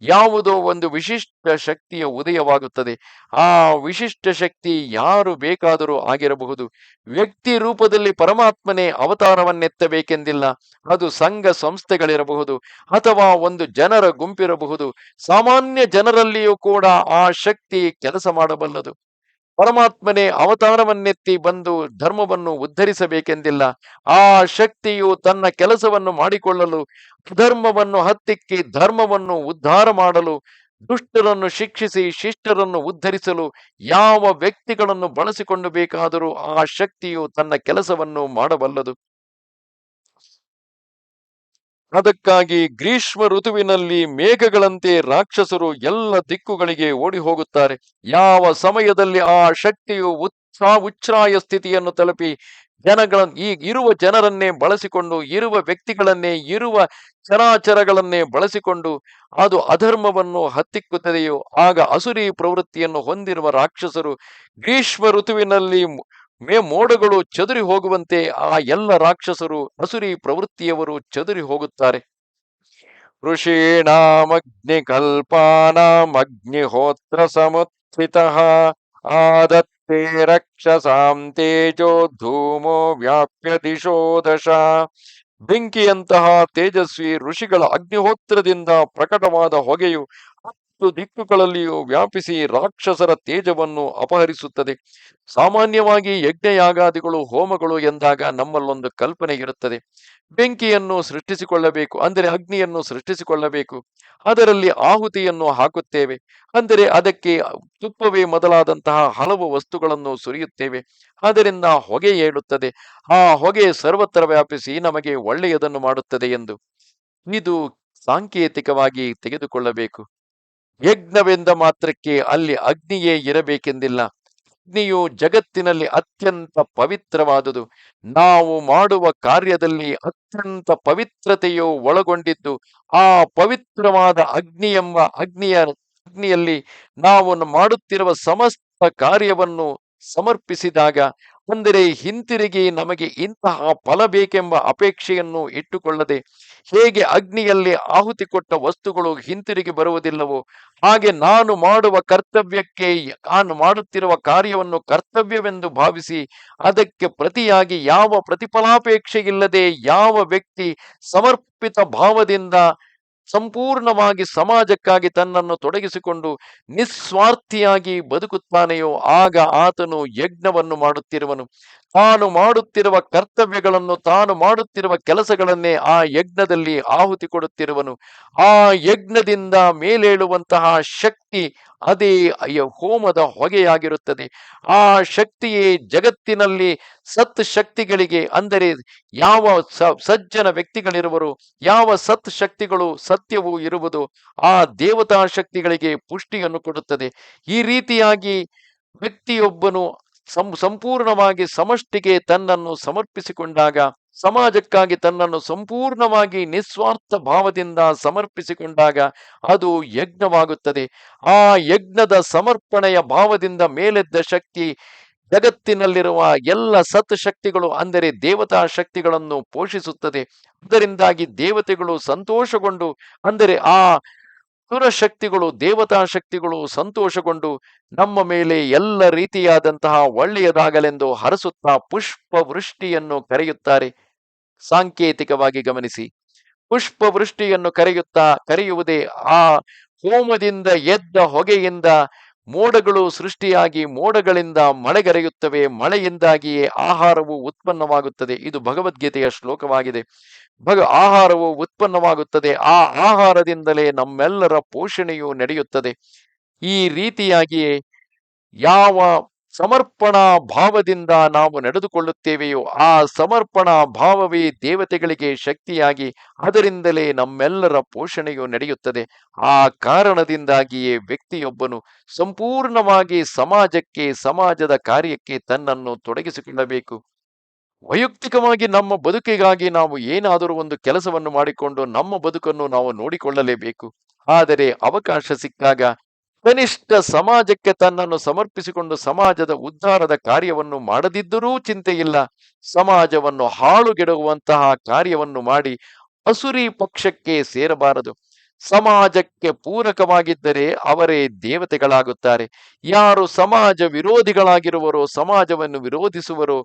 ಯಾವುದೋ ಒಂದು ವಿಶಿಷ್ಟ ಶಕ್ತಿಯ ಉದಯವಾಗುತ್ತದೆ. ಆ ವಿಶಿಷ್ಟ ಶಕ್ತಿ ಯಾರು ಬೇಕಾದರೂ ಆಗಿರಬಹುದು. ವ್ಯಕ್ತಿ ರೂಪದಲ್ಲಿ ಪರಮಾತ್ಮನೇ ಅವತಾರವನ್ನೆತ್ತಬೇಕೆಂದಿಲ್ಲ. ಅದು ಸಂಘ ಸಂಸ್ಥೆಗಳಿರಬಹುದು ಅಥವಾ ಒಂದು ಜನರ ಗುಂಪಿರಬಹುದು. ಸಾಮಾನ್ಯ ಜನರಲ್ಲಿಯೂ ಕೂಡ ಆ ಶಕ್ತಿ ಕೆಲಸ ಮಾಡಬಲ್ಲದು. ಪರಮಾತ್ಮನೇ ಅವತಾರವನ್ನೆತ್ತಿ ಬಂದು ಧರ್ಮವನ್ನು ಉದ್ಧರಿಸಬೇಕೆಂದಿಲ್ಲ, ಆ ಶಕ್ತಿಯು ತನ್ನ ಕೆಲಸವನ್ನು ಮಾಡಿಕೊಳ್ಳಲು, ಧರ್ಮವನ್ನು ಹತ್ತಿಕ್ಕಿ ಧರ್ಮವನ್ನು ಉದ್ಧಾರ ಮಾಡಲು, ದುಷ್ಟರನ್ನು ಶಿಕ್ಷಿಸಿ ಶಿಷ್ಟರನ್ನು ಉದ್ಧರಿಸಲು ಯಾವ ವ್ಯಕ್ತಿಗಳನ್ನು ಬಳಸಿಕೊಂಡು ಬೇಕಾದರೂ ಆ ಶಕ್ತಿಯು ತನ್ನ ಕೆಲಸವನ್ನು ಮಾಡಬಲ್ಲದು. ಅದಕ್ಕಾಗಿ ಗ್ರೀಷ್ಮ ಋತುವಿನಲ್ಲಿ ಮೇಘಗಳಂತೆ ರಾಕ್ಷಸರು ಎಲ್ಲ ದಿಕ್ಕುಗಳಿಗೆ ಓಡಿ ಹೋಗುತ್ತಾರೆ ಯಾವ ಸಮಯದಲ್ಲಿ ಆ ಶಕ್ತಿಯು ಉತ್ಸಾ ಉಚ್ಛ್ರಾಯ ಸ್ಥಿತಿಯನ್ನು ತಲುಪಿ ಜನಗಳ, ಈ ಇರುವ ಜನರನ್ನೇ ಬಳಸಿಕೊಂಡು, ಇರುವ ವ್ಯಕ್ತಿಗಳನ್ನೇ, ಇರುವ ಚರಾಚರಗಳನ್ನೇ ಬಳಸಿಕೊಂಡು ಅದು ಅಧರ್ಮವನ್ನು ಹತ್ತಿಕ್ಕುತ್ತದೆಯೋ, ಆಗ ಅಸುರಿ ಪ್ರವೃತ್ತಿಯನ್ನು ಹೊಂದಿರುವ ರಾಕ್ಷಸರು ಗ್ರೀಷ್ಮ ಋತುವಿನಲ್ಲಿ ಮೇ ಮೋಡಗಳು ಚದುರಿ ಹೋಗುವಂತೆ ಆ ಎಲ್ಲ ರಾಕ್ಷಸರು ಹಸುರಿ ಪ್ರವೃತ್ತಿಯವರು ಚದುರಿ ಹೋಗುತ್ತಾರೆ. ಋಷೀಣಾಮಗ್ನಿ ಕಲ್ಪಾನಾಮಗ್ನಿಹೋತ್ರ ಸಮುತ್ಥಿತ ಆದತ್ತೇ ರಕ್ಷಸಾಂ ತೇಜೋ ಧೂಮೋ ವ್ಯಾಪ್ಯ ದಿಶೋ ದಶ. ಬೆಂಕಿಯಂತಹ ತೇಜಸ್ವಿ ಋಷಿಗಳ ಅಗ್ನಿಹೋತ್ರದಿಂದ ಪ್ರಕಟವಾದ ಹೊಗೆಯು ಹತ್ತು ದಿಕ್ಕುಗಳಲ್ಲಿಯೂ ವ್ಯಾಪಿಸಿ ರಾಕ್ಷಸರ ತೇಜವನ್ನು ಅಪಹರಿಸುತ್ತದೆ. ಸಾಮಾನ್ಯವಾಗಿ ಯಜ್ಞಯಾಗಾದಿಗಳು ಹೋಮಗಳು ಎಂದಾಗ ನಮ್ಮಲ್ಲೊಂದು ಕಲ್ಪನೆ ಇರುತ್ತದೆ. ಬೆಂಕಿಯನ್ನು ಸೃಷ್ಟಿಸಿಕೊಳ್ಳಬೇಕು, ಅಂದರೆ ಅಗ್ನಿಯನ್ನು ಸೃಷ್ಟಿಸಿಕೊಳ್ಳಬೇಕು. ಅದರಲ್ಲಿ ಆಹುತಿಯನ್ನು ಹಾಕುತ್ತೇವೆ, ಅಂದರೆ ಅದಕ್ಕೆ ತುಪ್ಪವೇ ಮೊದಲಾದಂತಹ ಹಲವು ವಸ್ತುಗಳನ್ನು ಸುರಿಯುತ್ತೇವೆ. ಅದರಿಂದ ಹೊಗೆ ಏಳುತ್ತದೆ. ಆ ಹೊಗೆ ಸರ್ವತ್ರ ವ್ಯಾಪಿಸಿ ನಮಗೆ ಒಳ್ಳೆಯದನ್ನು ಮಾಡುತ್ತದೆ ಎಂದು ಇದು ಸಾಂಕೇತಿಕವಾಗಿ ತೆಗೆದುಕೊಳ್ಳಬೇಕು. ಯಜ್ಞವೆಂದ ಮಾತ್ರಕ್ಕೆ ಅಲ್ಲಿ ಅಗ್ನಿಯೇ ಇರಬೇಕೆಂದಿಲ್ಲ. ಅಗ್ನಿಯು ಜಗತ್ತಿನಲ್ಲಿ ಅತ್ಯಂತ ಪವಿತ್ರವಾದುದು. ನಾವು ಮಾಡುವ ಕಾರ್ಯದಲ್ಲಿ ಅತ್ಯಂತ ಪವಿತ್ರತೆಯು ಒಳಗೊಂಡಿದ್ದು, ಆ ಪವಿತ್ರವಾದ ಅಗ್ನಿ ಎಂಬ ಅಗ್ನಿಯ ಅಗ್ನಿಯಲ್ಲಿ ನಾವು ಮಾಡುತ್ತಿರುವ ಸಮಸ್ತ ಕಾರ್ಯವನ್ನು ಸಮರ್ಪಿಸಿದಾಗ, ಅಂದರೆ ಹಿಂತಿರುಗಿ ನಮಗೆ ಇಂತಹ ಫಲ ಬೇಕೆಂಬ ಅಪೇಕ್ಷೆಯನ್ನು ಇಟ್ಟುಕೊಳ್ಳದೆ ಹೇಗೆ ಅಗ್ನಿಯಲ್ಲಿ ಆಹುತಿ ಕೊಟ್ಟ ವಸ್ತುಗಳು ಹಿಂತಿರುಗಿ ಬರುವುದಿಲ್ಲವೋ, ಹಾಗೆ ನಾನು ಮಾಡುವ ಕರ್ತವ್ಯಕ್ಕೆ, ನಾನು ಮಾಡುತ್ತಿರುವ ಕಾರ್ಯವನ್ನು ಕರ್ತವ್ಯವೆಂದು ಭಾವಿಸಿ ಅದಕ್ಕೆ ಪ್ರತಿಯಾಗಿ ಯಾವ ಪ್ರತಿಫಲಾಪೇಕ್ಷೆ ಇಲ್ಲದೆ ಯಾವ ವ್ಯಕ್ತಿ ಸಮರ್ಪಿತ ಭಾವದಿಂದ ಸಂಪೂರ್ಣವಾಗಿ ಸಮಾಜಕ್ಕಾಗಿ ತನ್ನನ್ನು ತೊಡಗಿಸಿಕೊಂಡು ನಿಸ್ವಾರ್ಥಿಯಾಗಿ ಬದುಕುತ್ತಾನೆಯೋ ಆಗ ಆತನು ಯಜ್ಞವನ್ನು ಮಾಡುತ್ತಿರುವನು. ತಾನು ಮಾಡುತ್ತಿರುವ ಕರ್ತವ್ಯಗಳನ್ನು, ತಾನು ಮಾಡುತ್ತಿರುವ ಕೆಲಸಗಳನ್ನೇ ಆ ಯಜ್ಞದಲ್ಲಿ ಆಹುತಿ ಕೊಡುತ್ತಿರುವನು. ಆ ಯಜ್ಞದಿಂದ ಮೇಲೇಳುವಂತಹ ಶಕ್ತಿ ಅದೇ ಹೋಮದ ಹೊಗೆಯಾಗಿರುತ್ತದೆ. ಆ ಶಕ್ತಿಯೇ ಜಗತ್ತಿನಲ್ಲಿ ಸತ್ ಶಕ್ತಿಗಳಿಗೆ ಅಂದರೆ ಯಾವ ಸಜ್ಜನ ವ್ಯಕ್ತಿಗಳಿರುವರು, ಯಾವ ಸತ್ ಶಕ್ತಿಗಳು ಸತ್ಯವು ಇರುವುದು, ಆ ದೇವತಾ ಶಕ್ತಿಗಳಿಗೆ ಪುಷ್ಟಿಯನ್ನು ಕೊಡುತ್ತದೆ. ಈ ರೀತಿಯಾಗಿ ವ್ಯಕ್ತಿಯೊಬ್ಬನು ಸಂ, ಸಂಪೂರ್ಣವಾಗಿ ಸಮಷ್ಟಿಗೆ ತನ್ನನ್ನು ಸಮರ್ಪಿಸಿಕೊಂಡಾಗ, ಸಮಾಜಕ್ಕಾಗಿ ತನ್ನನ್ನು ಸಂಪೂರ್ಣವಾಗಿ ನಿಸ್ವಾರ್ಥ ಭಾವದಿಂದ ಸಮರ್ಪಿಸಿಕೊಂಡಾಗ ಅದು ಯಜ್ಞವಾಗುತ್ತದೆ. ಆ ಯಜ್ಞದ ಸಮರ್ಪಣೆಯ ಭಾವದಿಂದ ಮೇಲೆದ್ದ ಶಕ್ತಿ ಜಗತ್ತಿನಲ್ಲಿರುವ ಎಲ್ಲ ಸತ್ ಶಕ್ತಿಗಳು, ಅಂದರೆ ದೇವತಾ ಶಕ್ತಿಗಳನ್ನು ಪೋಷಿಸುತ್ತದೆ. ಅದರಿಂದಾಗಿ ದೇವತೆಗಳು ಸಂತೋಷಗೊಂಡು, ಅಂದರೆ ಆ ಶಕ್ತಿಗಳು, ದೇವತಾ ಶಕ್ತಿಗಳು ಸಂತೋಷಗೊಂಡು, ನಮ್ಮ ಮೇಲೆ ಎಲ್ಲ ರೀತಿಯಾದಂತಹ ಒಳ್ಳೆಯದಾಗಲೆಂದು ಹರಸುತ್ತಾ ಪುಷ್ಪವೃಷ್ಟಿಯನ್ನು ಕರೆಯುತ್ತಾರೆ. ಸಾಂಕೇತಿಕವಾಗಿ ಗಮನಿಸಿ. ಪುಷ್ಪವೃಷ್ಟಿಯನ್ನು ಕರೆಯುತ್ತಾ, ಕರೆಯುವುದೇ ಆ ಹೋಮದಿಂದ ಎದ್ದ ಹೊಗೆಯಿಂದ ಮೋಡಗಳು ಸೃಷ್ಟಿಯಾಗಿ ಮೋಡಗಳಿಂದ ಮಳೆಗರೆಯುತ್ತವೆ. ಮಳೆಯಿಂದಾಗಿಯೇ ಆಹಾರವು ಉತ್ಪನ್ನವಾಗುತ್ತದೆ. ಇದು ಭಗವದ್ಗೀತೆಯ ಶ್ಲೋಕವಾಗಿದೆ. ಭಗ, ಆಹಾರವು ಉತ್ಪನ್ನವಾಗುತ್ತದೆ. ಆ ಆಹಾರದಿಂದಲೇ ನಮ್ಮೆಲ್ಲರ ಪೋಷಣೆಯು ನಡೆಯುತ್ತದೆ. ಈ ರೀತಿಯಾಗಿಯೇ ಯಾವ ಸಮರ್ಪಣಾ ಭಾವದಿಂದ ನಾವು ನಡೆದುಕೊಳ್ಳುತ್ತೇವೆಯೋ, ಆ ಸಮರ್ಪಣಾ ಭಾವವೇ ದೇವತೆಗಳಿಗೆ ಶಕ್ತಿಯಾಗಿ ಅದರಿಂದಲೇ ನಮ್ಮೆಲ್ಲರ ಪೋಷಣೆಯು ನಡೆಯುತ್ತದೆ. ಆ ಕಾರಣದಿಂದಾಗಿಯೇ ವ್ಯಕ್ತಿಯೊಬ್ಬನು ಸಂಪೂರ್ಣವಾಗಿ ಸಮಾಜಕ್ಕೆ, ಸಮಾಜದ ಕಾರ್ಯಕ್ಕೆ ತನ್ನನ್ನು ತೊಡಗಿಸಿಕೊಳ್ಳಬೇಕು. ವೈಯಕ್ತಿಕವಾಗಿ ನಮ್ಮ ಬದುಕಿಗಾಗಿ ನಾವು ಏನಾದರೂ ಒಂದು ಕೆಲಸವನ್ನು ಮಾಡಿಕೊಂಡು ನಮ್ಮ ಬದುಕನ್ನು ನಾವು ನೋಡಿಕೊಳ್ಳಲೇಬೇಕು. ಆದರೆ ಅವಕಾಶ ಸಿಕ್ಕಾಗ ಕನಿಷ್ಠ ಸಮಾಜಕ್ಕೆ ತನ್ನನ್ನು ಸಮರ್ಪಿಸಿಕೊಂಡು ಸಮಾಜದ ಉದ್ಧಾರದ ಕಾರ್ಯವನ್ನು ಮಾಡದಿದ್ದರೂ ಚಿಂತೆ ಇಲ್ಲ ಸಮಾಜವನ್ನು ಹಾಳುಗೆಡುವಂತಹ ಕಾರ್ಯವನ್ನು ಮಾಡಿ ಅಸುರಿ ಪಕ್ಷಕ್ಕೆ ಸೇರಬಾರದು. ಸಮಾಜಕ್ಕೆ ಪೂರಕವಾಗಿದ್ದರೆ ಅವರೇ ದೇವತೆಗಳಾಗುತ್ತಾರೆ. ಯಾರು ಸಮಾಜ ವಿರೋಧಿಗಳಾಗಿರುವರೋ, ಸಮಾಜವನ್ನು ವಿರೋಧಿಸುವರೋ,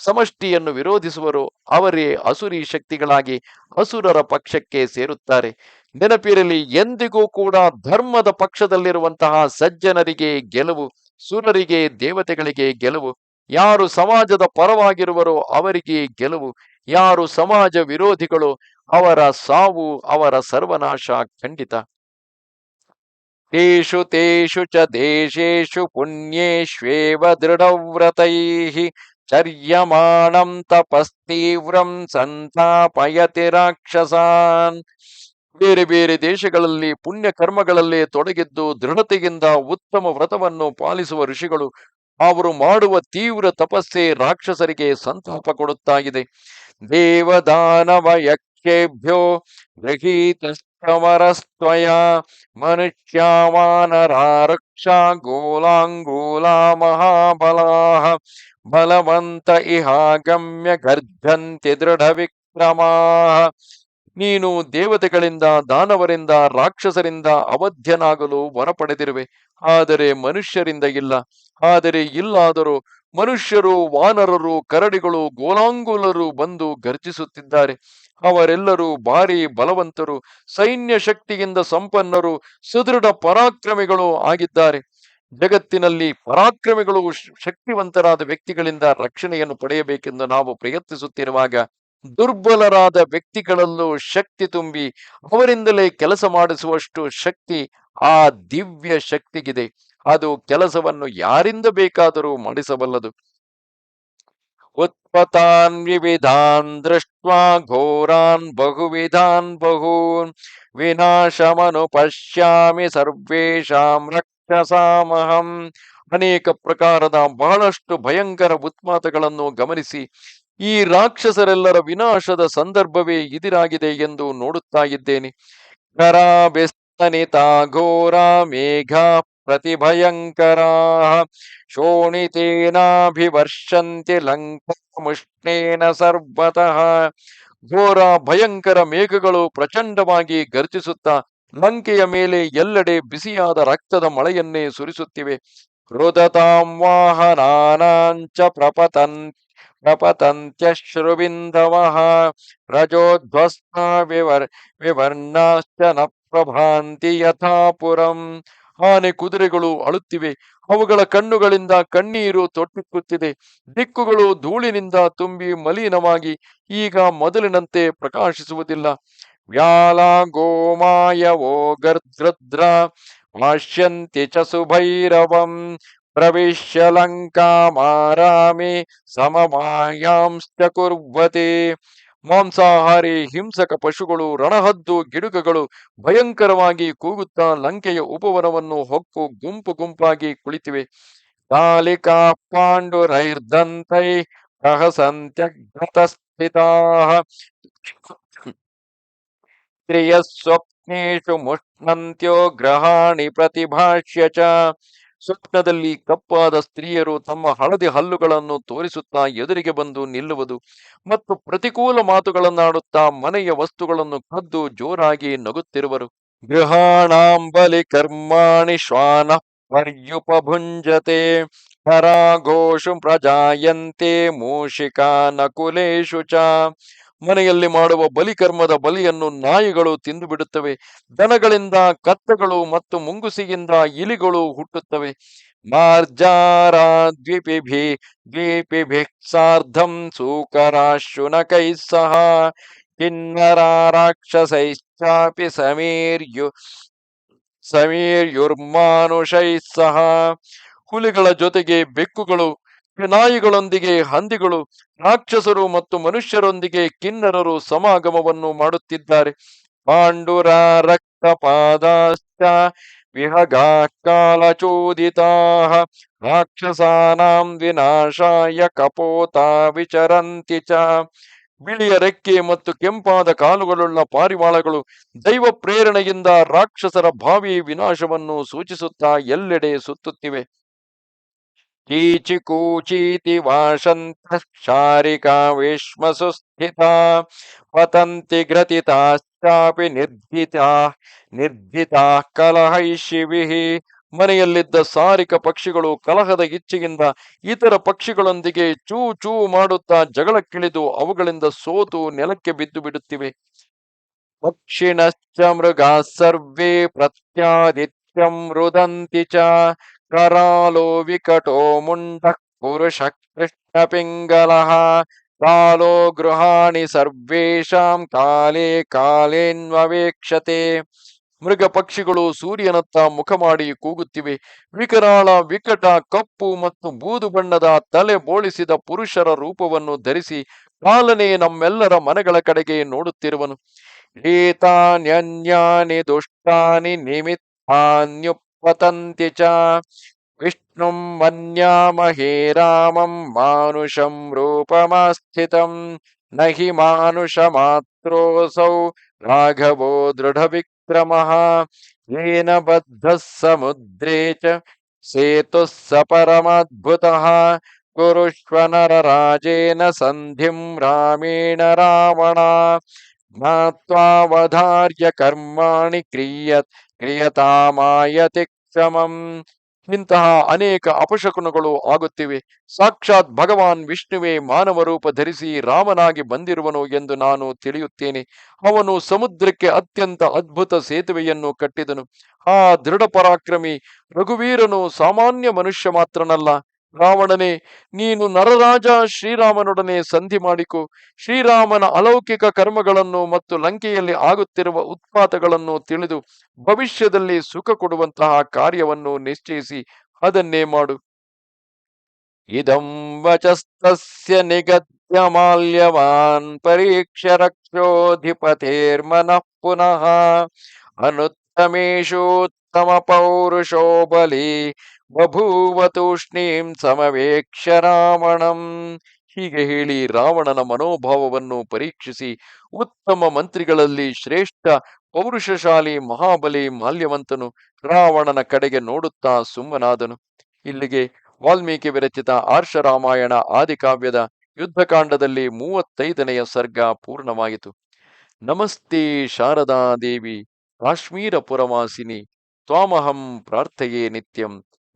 ಸಮಷ್ಟಿಯನ್ನು ವಿರೋಧಿಸುವರೋ ಅವರೇ ಅಸುರಿ ಶಕ್ತಿಗಳಾಗಿ ಅಸುರರ ಪಕ್ಷಕ್ಕೆ ಸೇರುತ್ತಾರೆ. ನೆನಪಿರಲಿ, ಎಂದಿಗೂ ಕೂಡ ಧರ್ಮದ ಪಕ್ಷದಲ್ಲಿರುವಂತಹ ಸಜ್ಜನರಿಗೆ ಗೆಲುವು, ಸುರರಿಗೆ, ದೇವತೆಗಳಿಗೆ ಗೆಲುವು, ಯಾರು ಸಮಾಜದ ಪರವಾಗಿರುವರೋ ಅವರಿಗೆ ಗೆಲುವು, ಯಾರು ಸಮಾಜ ವಿರೋಧಿಗಳು ಅವರ ಸಾವು, ಅವರ ಸರ್ವನಾಶ ಖಂಡಿತ. ತೇಷು ತೇಷು ಚ ದೇಶೇಷು ಪುಣ್ಯೇಷ್ವೇವ ದೃಢವ್ರತೈ ಚರ್ಯಮಾಣಂ ತಪಸ್ತೀವ್ರಂ ಸಂತಾಪಯತಿ ರಾಕ್ಷಸಾನ್. ಬೇರೆ ಬೇರೆ ದೇಶಗಳಲ್ಲಿ ಪುಣ್ಯ ಕರ್ಮಗಳಲ್ಲಿ ತೊಡಗಿದ್ದು ದೃಢತೆಯಿಂದ ಉತ್ತಮ ವ್ರತವನ್ನು ಪಾಲಿಸುವ ಋಷಿಗಳು ಅವರು ಮಾಡುವ ತೀವ್ರ ತಪಸ್ಸೆ ರಾಕ್ಷಸರಿಗೆ ಸಂತಾಪ ಕೊಡುತ್ತಾ ಇದೆ ದೇವದಾನವ ಯಕ್ಷೇಭ್ಯೋ ಗೃಹೀತಮರಸ್ತ್ವಯ ಮನುಷ್ಯಾವಾನರಾರಕ್ಷಾ ಗೋಲಾಂಗೂಲಾ ಮಹಾಬಲಾಹ ಬಲವಂತ ಇಹಾಗಮ್ಯ ಗರ್ಜಂತೆ ದೃಢ ವಿಕ್ರಮಾಃ ನೀನು ದೇವತೆಗಳಿಂದ, ದಾನವರಿಂದ, ರಾಕ್ಷಸರಿಂದ ಅವಧ್ಯನಾಗಲು ವರ ಪಡೆದಿರುವೆ ಆದರೆ ಮನುಷ್ಯರಿಂದ ಇಲ್ಲ. ಆದರೆ ಇಲ್ಲಾದರೂ ಮನುಷ್ಯರು, ವಾನರರು, ಕರಡಿಗಳು, ಗೋಲಾಂಗುಲರು ಬಂದು ಗರ್ಜಿಸುತ್ತಿದ್ದಾರೆ. ಅವರೆಲ್ಲರೂ ಭಾರಿ ಬಲವಂತರು ಸೈನ್ಯ ಶಕ್ತಿಯಿಂದ ಸಂಪನ್ನರು, ಸುದೃಢ ಪರಾಕ್ರಮಿಗಳು ಆಗಿದ್ದಾರೆ. ಜಗತ್ತಿನಲ್ಲಿ ಪರಾಕ್ರಮಿಗಳು ಶಕ್ತಿವಂತರಾದ ವ್ಯಕ್ತಿಗಳಿಂದ ರಕ್ಷಣೆಯನ್ನು ಪಡೆಯಬೇಕೆಂದು ನಾವು ಪ್ರಯತ್ನಿಸುತ್ತಿರುವಾಗ ದುರ್ಬಲರಾದ ವ್ಯಕ್ತಿಗಳಲ್ಲೂ ಶಕ್ತಿ ತುಂಬಿ ಅವರಿಂದಲೇ ಕೆಲಸ ಮಾಡಿಸುವಷ್ಟು ಶಕ್ತಿ ಆ ದಿವ್ಯ ಶಕ್ತಿಗಿದೆ. ಅದು ಕೆಲಸವನ್ನು ಯಾರಿಂದ ಬೇಕಾದರೂ ಮಾಡಿಸಬಲ್ಲದು. ಉತ್ಪತಾನ್ ವಿವಿಧಾನ್ ದೃಷ್ಟ್ವಾ ಘೋರಾನ್ ಬಹುವಿಧಾನ್ ಬಹೂನ್ ವಿನಾಶಮನು ಪಶ್ಯಾಮಿ ಸರ್ವೇಷಾಂ ರಕ್ಷಸಾಮಹಂ. ಅನೇಕ ಪ್ರಕಾರದ ಬಹಳಷ್ಟು ಭಯಂಕರ ಉತ್ಪಾತಗಳನ್ನು ಗಮನಿಸಿ ಈ ರಾಕ್ಷಸರೆಲ್ಲರ ವಿನಾಶದ ಸಂದರ್ಭವೇ ಇದಿರಾಗಿದೆ ಎಂದು ನೋಡುತ್ತಾ ಇದ್ದೇನೆ. ಕರಾಬೆಸ್ತನಿತಾ ಘೋರ ಮೇಘ ಪ್ರತಿಭಯಂಕರಾ ಶೋಣಿತೇನಾಭಿವರ್ಷಂತಿ ಲಂಕಾಮುಷ್ಣೇನ ಸರ್ವತಃ. ಘೋರ ಭಯಂಕರ ಮೇಘಗಳು ಪ್ರಚಂಡವಾಗಿ ಗರ್ಜಿಸುತ್ತಾ ಲಂಕೆಯ ಮೇಲೆ ಎಲ್ಲೆಡೆ ಬಿಸಿಯಾದ ರಕ್ತದ ಮಳೆಯನ್ನೇ ಸುರಿಸುತ್ತಿವೆ. ರುದತಾಂ ವಾಹನಾನಾಂಚ ಪ್ರಪತನ್ ಪ್ರಪತಂತ್ಯಶ್ರುಬಿಂದವಃ ರಜೋಧ್ವಸ್ತಾ ವಿವರ್ ವಿವರ್ಣಾಶ್ಚ ನ ಪ್ರಭಾಂತಿ ಯಥಾಪುರಂ ಆನೆ ಕುದುರೆಗಳು ಅಳುತ್ತಿವೆ. ಅವುಗಳ ಕಣ್ಣುಗಳಿಂದ ಕಣ್ಣೀರು ತೊಟ್ಟಿಕ್ಕುತ್ತಿದೆ ದಿಕ್ಕುಗಳು ಧೂಳಿನಿಂದ ತುಂಬಿ ಮಲಿನವಾಗಿ ಈಗ ಮೊದಲಿನಂತೆ ಪ್ರಕಾಶಿಸುವುದಿಲ್ಲ. ವ್ಯಾಲ ಗೋಮಾಯವೋ ಗರ್ದ್ರದ್ರ ಮಾಷ್ಯಂತಿ ಚ ಸುಭೈರವಂ ಪ್ರವಿಶ್ಯ ಲಂಕಾಮಾರಾಮಿ ಕುರ್ವತೆ ಮಾಂಸಾಹಾರಿ ಹಿಂಸಕ ಪಶುಗಳು ರಣಹದ್ದು ಗಿಡುಗಗಳು ಭಯಂಕರವಾಗಿ ಕೂಗುತ್ತಾ ಲಂಕೆಯ ಉಪವನವನ್ನು ಹೊಕ್ಕು ಗುಂಪು ಗುಂಪಾಗಿ ಕುಳಿತಿವೆ. ಕಾಲಿಕಾ ಪಾಂಡುರೈರ್ದಂತೈ ಪ್ರಹಸಂತ್ಯಗ್ರತಸ್ಥಿತಾ. ಸ್ವಪ್ನೇಶು ಮುಷ್ಣಂತ್ಯೋ ಗ್ರಹಾಣಿ ಪ್ರತಿಭಾಷ್ಯ ಚ. ಸ್ವಪ್ನದಲ್ಲಿ ಕಪ್ಪಾದ ಸ್ತ್ರೀಯರು ತಮ್ಮ ಹಳದಿ ಹಲ್ಲುಗಳನ್ನು ತೋರಿಸುತ್ತಾ ಎದುರಿಗೆ ಬಂದು ನಿಲ್ಲುವುದು ಮತ್ತು ಪ್ರತಿಕೂಲ ಮಾತುಗಳನ್ನಾಡುತ್ತಾ ಮನೆಯ ವಸ್ತುಗಳನ್ನು ಕದ್ದು ಜೋರಾಗಿ ನಗುತ್ತಿರುವರು. ಗೃಹಾಣಾಂಬಲಿ ಕರ್ಮಾಣಿ ಶ್ವಾನ ಪರ್ಯುಪಭುಂಜತೆ ಹರಾಘೋಷು ಪ್ರಜಾಯಂತೆ ಮೂಷಿಕಾ ನಕುಲೇಶು ಚ ಮನೆಯಲ್ಲಿ ಮಾಡುವ ಬಲಿಕರ್ಮದ ಬಲಿಯನ್ನು ನಾಯಿಗಳು ತಿಂದು ಬಿಡುತ್ತವೆ. ದನಗಳಿಂದ ಕತ್ತಗಳು ಮತ್ತು ಮುಂಗುಸಿಯಿಂದ ಇಲಿಗಳು ಹುಟ್ಟುತ್ತವೆ. ಮಾರ್ಜಾರ ದ್ವಿಪಿಭಿ ದ್ವಿಪಿಭಿಕ್ಸಾರ್ಧಂ ಸೂಕರಾಶುನಕೈ ಸಹ, ಕಿನ್ನರ ರಾಕ್ಷಸೈಶ್ಚಾಪಿ ಸಮೀರ್ಯು, ಸಮೀರ್ಯುರ್ಮಾನುಷೈ ಸಹ. ಹುಲಿಗಳ ಜೊತೆಗೆ ಬೆಕ್ಕುಗಳು ನಾಯಿಗಳೊಂದಿಗೆ ಹಂದಿಗಳು, ರಾಕ್ಷಸರು ಮತ್ತು ಮನುಷ್ಯರೊಂದಿಗೆ ಕಿನ್ನರರು ಸಮಾಗಮವನ್ನು ಮಾಡುತ್ತಿದ್ದಾರೆ. ಪಾಂಡುರ ರಕ್ತಪಾದಾಶ್ಚ ವಿಹಗಾ ಕಾಲಚೋದಿತಾ ರಾಕ್ಷಸಾನಾಂ ವಿನಾಶಾಯ ಕಪೋತಾ ವಿಚರಂತಿ ಚ. ಬಿಳಿಯ ರೆಕ್ಕೆ ಮತ್ತು ಕೆಂಪಾದ ಕಾಲುಗಳುಳ್ಳ ಪಾರಿವಾಳಗಳು ದೈವ ಪ್ರೇರಣೆಯಿಂದ ರಾಕ್ಷಸರ ಭಾವಿ ವಿನಾಶವನ್ನು ಸೂಚಿಸುತ್ತಾ ಎಲ್ಲೆಡೆ ಸುತ್ತುತ್ತಿವೆ. ಕೀಚಿ ಕೂಚೀತಿ ವಾಶಂತ ಶಾರಿಕಾ ವಿಶ್ವ ಸ್ಥಿತಾ ಪತಂತಿ ಗ್ರತಿತಾಶ್ಚಾಪಿ ನಿರ್ಧಿತಾ ಕಲಹೈ ಶಿವಿಹಿ ಮನೆಯಲ್ಲಿದ್ದ ಸಾರಿಕ ಪಕ್ಷಿಗಳು ಕಲಹದ ಇಚ್ಛೆಯಿಂದ ಇತರ ಪಕ್ಷಿಗಳೊಂದಿಗೆ ಚೂ ಚೂ ಮಾಡುತ್ತಾ ಜಗಳಕ್ಕಿಳಿದು ಅವುಗಳಿಂದ ಸೋತು ನೆಲಕ್ಕೆ ಬಿದ್ದು ಬಿಡುತ್ತಿವೆ. ಪಕ್ಷಿಣಶ್ಚ ಮೃಗಾ ಸರ್ವೇ ಪ್ರತ್ಯಾದಿತ್ಯಂ ರುದಂತಿ ಚ ಕರಾಲೋ ವಿಕಟೋ ಮುಂಡ ಪುರುಷ ಕೃಷ್ಣ ಪಿಂಗಲಃ ಕಾಲೋ ಗೃಹಾಣಿ ಸರ್ವೇಷಾಂ ಕಾಲೇ ಕಾಲೇನ್ವವೇಕ್ಷತೆ. ಮೃಗ ಪಕ್ಷಿಗಳು ಸೂರ್ಯನತ್ತ ಮುಖ ಮಾಡಿ ಕೂಗುತ್ತಿವೆ. ವಿಕರಾಳ ವಿಕಟ ಕಪ್ಪು ಮತ್ತು ಬೂದು ಬಣ್ಣದ ತಲೆ ಬೋಳಿಸಿದ ಪುರುಷರ ರೂಪವನ್ನು ಧರಿಸಿ ಕಾಲನೆ ನಮ್ಮೆಲ್ಲರ ಮನೆಗಳ ಕಡೆಗೆ ನೋಡುತ್ತಿರುವನು. ಏತಾನ್ಯನ್ಯಾನಿ ದುಷ್ಟಾನಿ ನಿಮಿತ್ತಾನ್ಯುಪತಂತಿ ಚ ವಿಷ್ಣುಂ ಮನ್ಯಾಮಹೇ ರಾಮಂ ಮಾನುಷಂ ರೂಪಮಾಸ್ಥಿತಂ ನ ಹಿ ಮಾನುಷ ಮಾತ್ರೋಸೌ ರಾಘವೋ ದೃಢ ವಿಕ್ರಮಃ येन बद्धः समुद्रे च सेतुः स परमद्भुतः कुरुष्व नरराजेन सन्धिं रामेण रावणा ಜ್ಞಾತ್ವಾವಧಾರ್ಯ ಕರ್ಮಾಣಿ ಕ್ರಿಯತ್ ಕ್ರಿಯತಾಮಯತಿ ಕ್ಷಮಂ ಇಂತಹ ಅನೇಕ ಅಪಶಕುನಗಳು ಆಗುತ್ತಿವೆ. ಸಾಕ್ಷಾತ್ ಭಗವಾನ್ ವಿಷ್ಣುವೇ ಮಾನವ ರೂಪ ಧರಿಸಿ ರಾಮನಾಗಿ ಬಂದಿರುವನು ಎಂದು ನಾನು ತಿಳಿಯುತ್ತೇನೆ. ಅವನು ಸಮುದ್ರಕ್ಕೆ ಅತ್ಯಂತ ಅದ್ಭುತ ಸೇತುವೆಯನ್ನು ಕಟ್ಟಿದನು. ಆ ದೃಢ ಪರಾಕ್ರಮಿ ರಘುವೀರನು ಸಾಮಾನ್ಯ ಮನುಷ್ಯ ಮಾತ್ರನಲ್ಲ ರಾವಣನೇ, ನೀನು ನರರಾಜ ಶ್ರೀರಾಮನೊಡನೆ ಸಂಧಿ ಮಾಡಿಕೊ. ಶ್ರೀರಾಮನ ಅಲೌಕಿಕ ಕರ್ಮಗಳನ್ನು ಮತ್ತು ಲಂಕೆಯಲ್ಲಿ ಆಗುತ್ತಿರುವ ಉತ್ಪಾತಗಳನ್ನು ತಿಳಿದು ಭವಿಷ್ಯದಲ್ಲಿ ಸುಖ ಕೊಡುವಂತಹ ಕಾರ್ಯವನ್ನು ನಿಶ್ಚಯಿಸಿ ಅದನ್ನೇ ಮಾಡು. ಇದಂ ವಚಸ್ತಸ್ಯ ನಿಗದ್ಯ ಮಾಲ್ಯವಾನ್ ಪರೀಕ್ಷ ರಕ್ಷೋಧಿಪತೇರ್ಮನಃ ಪುನಃ. ಅನುತ್ತಮೇಶೋತ್ತಮ ಪೌರುಷೋ ಬಲಿ ಬಭೂವ ತೂಷ್ಣೀಂ ಸಮವೇಕ್ಷ ರಾವಣಂ. ಹೀಗೆ ಹೇಳಿ ರಾವಣನ ಮನೋಭಾವವನ್ನು ಪರೀಕ್ಷಿಸಿ ಉತ್ತಮ ಮಂತ್ರಿಗಳಲ್ಲಿ ಶ್ರೇಷ್ಠ ಪೌರುಷಶಾಲಿ ಮಹಾಬಲಿ ಮಾಲ್ಯವಂತನು ರಾವಣನ ಕಡೆಗೆ ನೋಡುತ್ತಾ ಸುಮ್ಮನಾದನು. ಇಲ್ಲಿಗೆ ವಾಲ್ಮೀಕಿ ವಿರಚಿತ ಆರ್ಷ ರಾಮಾಯಣ ಆದಿಕಾವ್ಯದ ಯುದ್ಧಕಾಂಡದಲ್ಲಿ ಮೂವತ್ತೈದನೆಯ ಸರ್ಗ ಪೂರ್ಣವಾಯಿತು. ನಮಸ್ತೆ ಶಾರದಾ ದೇವಿ ಕಾಶ್ಮೀರ ಪುರವಾಸಿನಿ, ತ್ವಾಮಹಂ ಪ್ರಾರ್ಥೆಯೇ ನಿತ್ಯಂ.